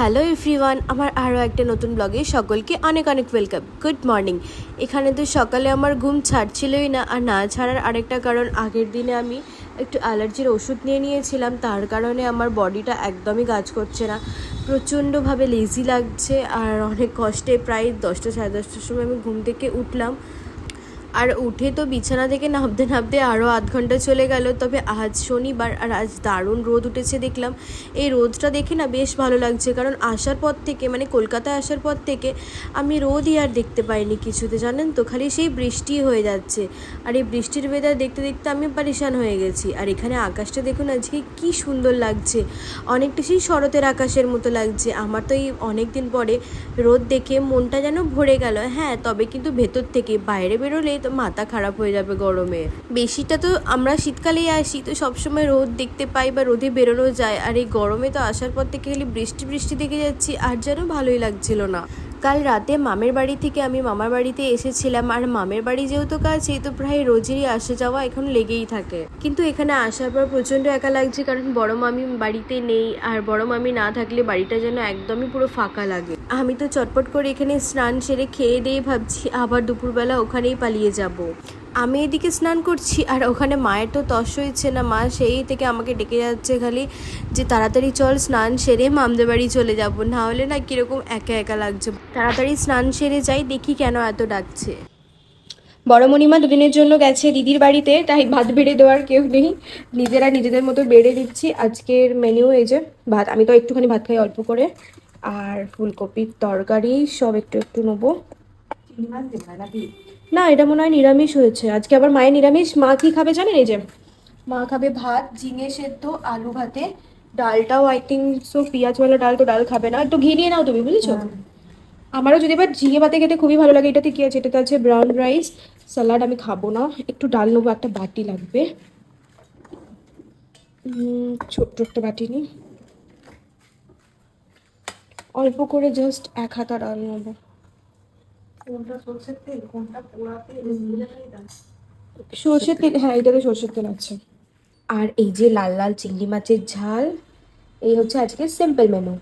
Hello everyone আমার আরও একটা নতুন ব্লগে সকলকে অনেক অনেক ওয়েলকাম গুড মর্নিং এখানে তো সকালে আমার ঘুম ছাড়ছিলই না, আর না ছাড়ার আরেকটা কারণ, আগের দিনে আমি একটু অ্যালার্জির ওষুধ নিয়ে নিয়েছিলাম, তার কারণে আমার বডিটা একদমই কাজ করছে না। প্রচণ্ডভাবে লেজি লাগছে, আর অনেক কষ্টে প্রায় দশটা সাড়ে দশটার সময় আমি ঘুম থেকে উঠলাম। আর উঠে তো বিছানা থেকে নামতে নামতে আরও আধ ঘণ্টা চলে গেল। তবে আজ শনিবার আর আজ দারুণ রোদ উঠেছে দেখলাম। এই রোদটা দেখে না বেশ ভালো লাগছে। কারণ আসার পর থেকে মানে কলকাতায় আসার পর থেকে আমি রোদই আর দেখতে পাইনি কিছুতে। জানেন তো, খালি সেই বৃষ্টি হয়ে যাচ্ছে। আর এই বৃষ্টির ওয়েদার দেখতে দেখতে আমি পারিশান হয়ে গেছি। আর এখানে আকাশটা দেখুন আজকে কি সুন্দর লাগছে। অনেকটা সেই শরতের আকাশের মতো লাগছে। আমার তো এই অনেক দিন পরে রোদ দেখে মনটা যেন ভরে গেল। হ্যাঁ তবে কিন্তু ভেতর থেকে, বাইরে বেরোলে তো মাথা খারাপ হয়ে যাবে গরমে। বেশিটা তো আমরা শীতকালেই আসি, তো সবসময় রোদ দেখতে পাই বা রোদে বেরোনো যায়। আর এই গরমে তো আসার পর থেকে খালি বৃষ্টি বৃষ্টি দেখে যাচ্ছি, আর যেন ভালোই লাগছিল না। কাল রাতে মামের বাড়ি থেকে আমি মামার বাড়িতে এসেছিলাম। আর মামের বাড়ি যেহেতু কাছে, তো প্রায় রোজেরই আসা যাওয়া এখন লেগেই থাকে। কিন্তু এখানে আসার পর প্রচণ্ড একা লাগছে, কারণ বড় মামি বাড়িতে নেই। আর বড় মামি না থাকলে বাড়িটা যেন একদমই পুরো ফাঁকা লাগে। আমি তো চটপট করে এখানে স্নান সেরে খেয়ে দিয়ে ভাবছি, আবার দুপুরবেলা ওখানেই পালিয়ে যাব। আমি এদিকে স্নান করছি আর ওখানে মায়ের তো তস হয়েছে না, মা সেই থেকে আমাকে ডেকে যাচ্ছে খালি যে তাড়াতাড়ি চল স্নান সেরে মামদের বাড়ি চলে যাব, না হলে না কীরকম একা একা লাগছে। তাড়াতাড়ি স্নান সেরে যাই, দেখি কেন এত ডাকছে। বড় মণিমা দুদিনের জন্য গেছে দিদির বাড়িতে, তাই ভাত বেড়ে দেওয়ার কেউ নেই। নিজেরা নিজেদের মতো বেড়ে দিচ্ছি। আজকের মেনু এই যে ভাত, আমি তো একটুখানি ভাত খাই অল্প করে। আর ফুলকপির তরকারি সব একটু একটু নেব। না এটা মনে হয় নিরামিষ হয়েছে। আজকে আবার মায়ের নিরামিষ। মা কি খাবে জানেন এই যে? মা খাবে ভাত ঝিঙে সেদ্ধ আলু ভাতে। ডালটাও আই থিঙ্ক সো পেঁয়াজওয়ালা ডাল তো ডাল খাবে না। একটু ঘি নিয়ে নাও তুমি বুঝেছ? আমারও যদি এবার ঝিঙে ভাতে খেতে খুবই ভালো লাগে এটাতে কি আছে। এটাতে আছে ব্রাউন রাইস স্যালাড আমি খাব না। একটু ডাল নেব একটা বাটি লাগবে। ছোট্ট একটা বাটি নিই। অল্প করে জাস্ট এক হাতা ডাল নেব। সর্ষের তেল হ্যাঁ এটাতে সর্ষের তেল আছে। আর এই যে লাল লাল চিংড়ি মাছের ঝাল এই হচ্ছে আজকে সিম্পল মেনু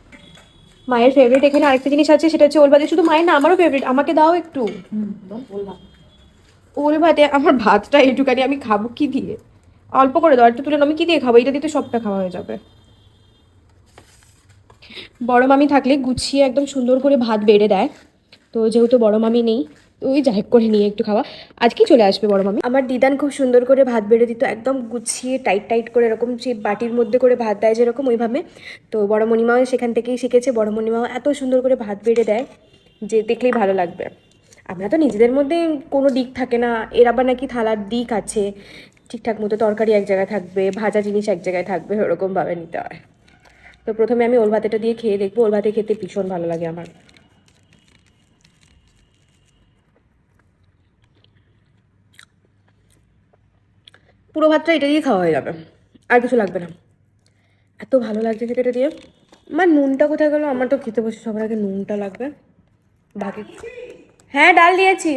মায়ের ফেভারিট এখানে আরেকটা জিনিস আছে সেটা হচ্ছে ওল ভাতে শুধু মায়ের না আমারও ফেভারিট আমাকে দাও একটু। ওল ভাতে আমার ভাতটা এইটুকানি আমি খাব কি দিয়ে? অল্প করে দাও একটু তুলে আমি কি দিয়ে খাব? এটা দিয়ে তো সবটা খাওয়া হয়ে যাবে। বড় মামি থাকলে গুছিয়ে একদম সুন্দর করে ভাত বেড়ে দেয়। তো যেহেতু বড় মামি নেই ওই যাই করে নিয়ে একটু খাওয়া। আজকেই চলে আসবে বড় মামি। আমার দিদান খুব সুন্দর করে ভাত বেড়ে দিত, একদম গুছিয়ে টাইট টাইট করে, এরকম সেই বাটির মধ্যে করে ভাত দেয় যেরকম ওইভাবে। তো বড় মণিমাও সেখান থেকেই শিখেছে, বড় মণিমাও এত সুন্দর করে ভাত বেড়ে দেয় যে দেখলেই ভালো লাগবে। আমরা তো নিজেদের মধ্যে কোনো দিক থাকে না, এর আবার নাকি থালার দিক আছে। ঠিকঠাক মতো তরকারি এক জায়গায় থাকবে, ভাজা জিনিস এক জায়গায় থাকবে, ওরকমভাবে নিতে হয়। তো প্রথমে আমি ওল ভাতেটা দিয়ে খেয়ে দেখব, ওল ভাতে খেতে ভীষণ ভালো লাগে আমার। পুরো ভাতটা এটা দিয়ে খাওয়া হয়ে যাবে। আর কিছু লাগবে না। এত ভালো লাগছে খেতে এটা দিয়ে। আমার নুনটা কোথায় গেলো? আমার তো খেতে বসে সবার আগে নুনটা লাগবে। বাকি হ্যাঁ ডাল দিয়েছি।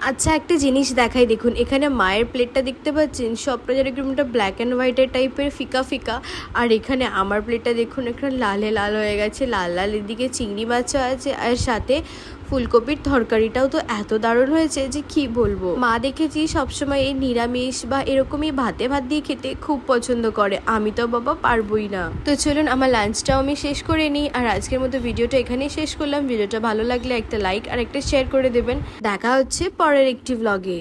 আচ্ছা একটা জিনিস দেখাই দেখুন। এখানে মায়ের প্লেটটা দেখতে পাচ্ছেন? সবটা যেন একটু ব্ল্যাক অ্যান্ড হোয়াইটের টাইপের ফিকা ফিকা। আর এখানে আমার প্লেটটা দেখুন একটা লালে লাল হয়ে গেছে। লাল লাল এদিকে চিংড়ি মাছও আছে। আর সাথে ফুলকপির তরকারিটাও তো এত দারুণ হয়েছে যে কি বলব? মা দেখেছি সবসময় এই নিরামিষ বা এরকমই ভাতে ভাত দিয়ে খেতে খুব পছন্দ করে। আমি তো বাবা পারবই না। তো চলুন আমার লাঞ্চটাও আমি শেষ করে নিই। আর আজকের মতো ভিডিওটা এখানেই শেষ করলাম। ভিডিওটা ভালো লাগলে একটা লাইক আর একটা শেয়ার করে দেবেন। দেখা হচ্ছে পরের একটি ব্লগে